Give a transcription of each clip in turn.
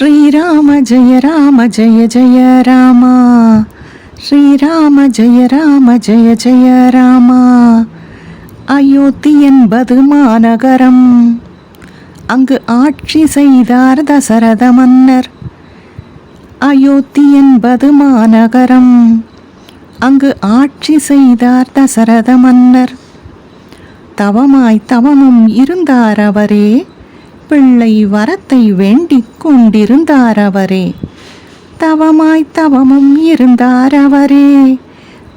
ஸ்ரீராம ஜெய ராம ஜெய ஜெய ராமா. ஸ்ரீராம ஜெய ராம ஜெய ஜெய ராமா. அயோத்தி என்பது மாநகரம். அங்கு ஆட்சி செய்தார் தசரத மன்னர். அயோத்தி என்பது மாநகரம். அங்கு ஆட்சி செய்தார் தசரத மன்னர். தவமாய் தவமும் இருந்தார் அவரே. பிள்ளை வரத்தை வேண்டிக் கொண்டிருந்தார் அவரே தவமாய் தவமும் இருந்தார் அவரே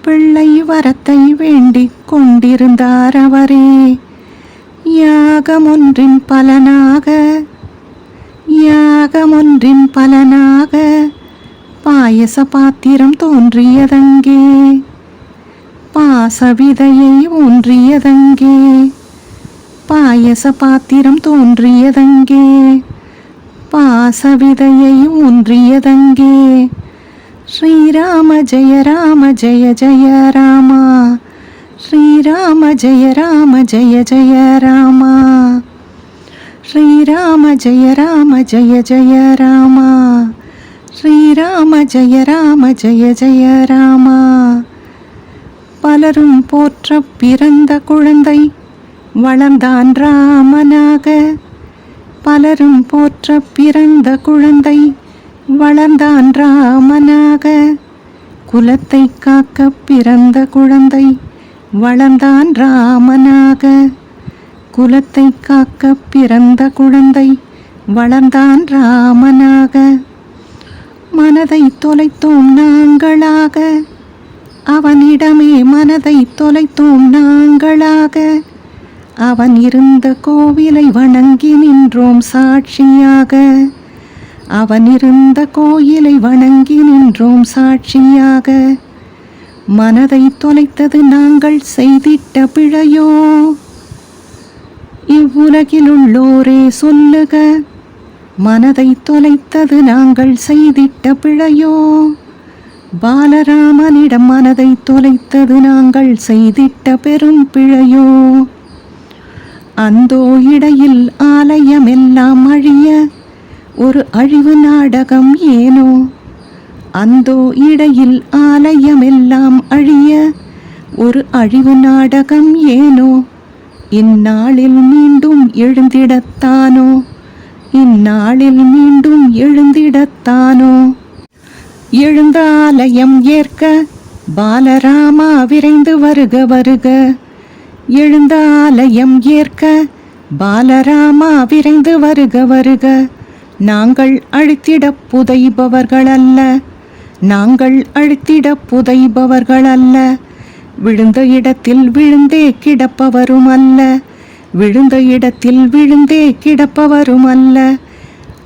பிள்ளை வரத்தை வேண்டிக் கொண்டிருந்தார் அவரே யாகமொன்றின் பலனாக யாகமொன்றின் பலனாக பாயச பாத்திரம் தோன்றியதங்கே. பாசவிதையை ஊன்றியதங்கே. பாயச பாத்திரம் தோன்றியதங்கே. பாசவிதையை ஊன்றியதங்கே. ஸ்ரீராம ஜெய ராம ஜெய ஜெய ராமா. ஸ்ரீராம ஜெய ராம ஜெய ஜெய ராமா. ஸ்ரீராம ஜெய ராம ஜெய ஜெய ராமா. ஸ்ரீராம ஜெய ராம ஜெய ஜெய ராமா. பலரும் போற்ற பிறந்த குழந்தை வளர்ந்தான் ராமனாக. பலரும் போற்ற பிறந்த குழந்தை வளர்ந்தான் ராமனாக. குலத்தை காக்க பிறந்த குழந்தை வளர்ந்தான் ராமனாக. குலத்தை காக்க பிறந்த குழந்தை வளர்ந்தான் ராமனாக. மனதை தொலைத்தோம் நாங்களாக. அவனிடமே மனதை தொலைத்தோம் நாங்களாக. அவன் இருந்த கோவிலை வணங்கி நின்றோம் சாட்சியாக. அவன் இருந்த கோயிலை வணங்கி நின்றோம் சாட்சியாக. மனதை தொலைத்தது நாங்கள் செய்திட்ட பிழையோ? இவ்வுலகிலுள்ளோரே சொல்லுக மனதை தொலைத்தது நாங்கள் செய்திட்ட பிழையோ? பாலராமனிடம் மனதை தொலைத்தது நாங்கள் செய்திட்ட பெரும் பிழையோ? அந்தோ இடையில் ஆலயமெல்லாம் அழிய ஒரு அழிவு நாடகம் ஏனோ? அந்தோ இடையில் ஆலயமெல்லாம் அழிய ஒரு அழிவு நாடகம் ஏனோ? இந்நாளில் மீண்டும் எழுந்திடத்தானோ? இந்நாளில் மீண்டும் எழுந்திடத்தானோ? எழுந்த ஆலயம் ஏற்க பாலராமா விரைந்து வருக வருக. எழுந்த ஆலயம் ஏற்க பாலராமா விரைந்து வருக வருக. நாங்கள் அழித்திட புதைபவர்கள் அல்ல நாங்கள் அழித்திட புதைபவர்கள் அல்ல விழுந்த இடத்தில் விழுந்தே கிடப்பவரும் அல்ல விழுந்த இடத்தில் விழுந்தே கிடப்பவரும் அல்ல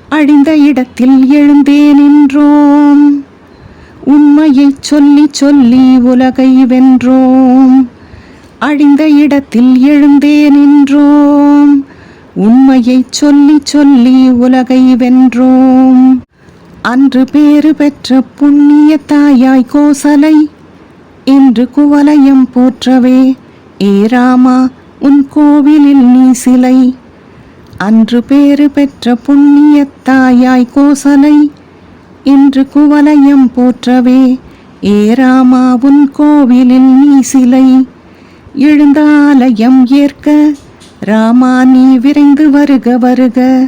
அழிந்த இடத்தில் எழுந்தே நின்றோம். உண்மையை சொல்லி சொல்லி உலகை வென்றோம். அழிந்த இடத்தில் எழுந்தே நின்றோம். உண்மையை சொல்லி சொல்லி உலகை வென்றோம். அன்று பேறு பெற்ற புண்ணிய தாயாய் கோசலை என்று குவலயம் போற்றவே ஏ ராமா உன் கோவிலில் நீ சிலை. அன்று பேறு பெற்ற புண்ணிய தாயாய் கோசலை இன்று குவலயம் போற்றவே ஏ ராமா உன் கோவிலில் நீ சிலை. எழுந்தாலயம் ஏற்க ராமா நீ விரைந்து வருக வருக.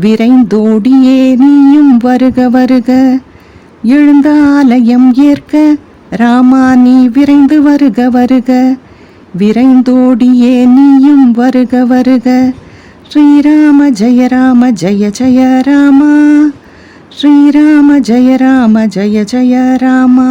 விரைந்தோடியே நீயும் வருக வருக. எழுந்தாலயம் ஏற்க ராமா நீ விரைந்து வருக வருக. விரைந்தோடியே நீயும் வருக வருக. ஸ்ரீராம ஜெய ராம ஜெய ஜெய ராமா. ஸ்ரீராம ஜெய ராம ஜெய ஜெய ராமா.